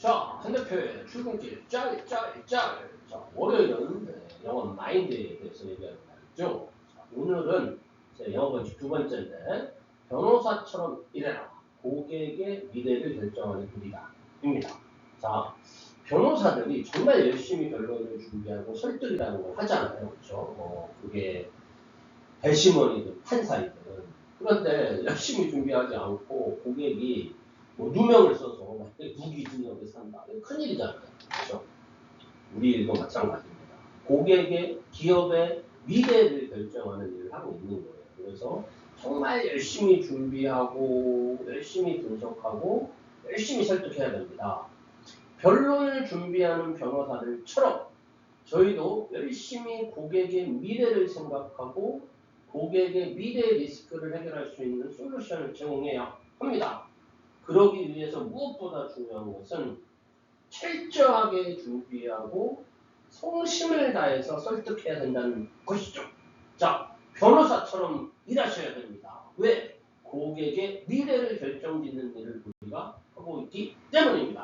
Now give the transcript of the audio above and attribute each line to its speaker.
Speaker 1: 자, 한 대표의 출근길 짤, 짤, 짤. 자, 월요일은 네, 영어 마인드에 대해서 얘기하는 날이죠. 자, 오늘은 제 영어 번칙 두 번째인데 변호사처럼 일해라. 고객의 미래를 결정하는 길이다. 입니다. 자, 변호사들이 정말 열심히 변론을 준비하고 설득이라는 걸 하잖아요. 그렇죠? 뭐 그게 배심원이든 판사이든 그런데 열심히 준비하지 않고 고객이 뭐 누명을 써서 큰일이잖아요. 그렇죠? 우리 일도 마찬가지입니다. 고객의 기업의 미래를 결정하는 일을 하고 있는 거예요. 그래서 정말 열심히 준비하고 열심히 분석하고 열심히 설득해야 됩니다. 변론을 준비하는 변호사들처럼 저희도 열심히 고객의 미래를 생각하고 고객의 미래 리스크를 해결할 수 있는 솔루션을 제공해야 합니다. 그러기 위해서 무엇보다 중요한 것은 철저하게 준비하고 성심을 다해서 설득해야 된다는 것이죠. 자, 변호사처럼 일하셔야 됩니다. 왜? 고객의 미래를 결정짓는 일을 우리가 하고 있기 때문입니다.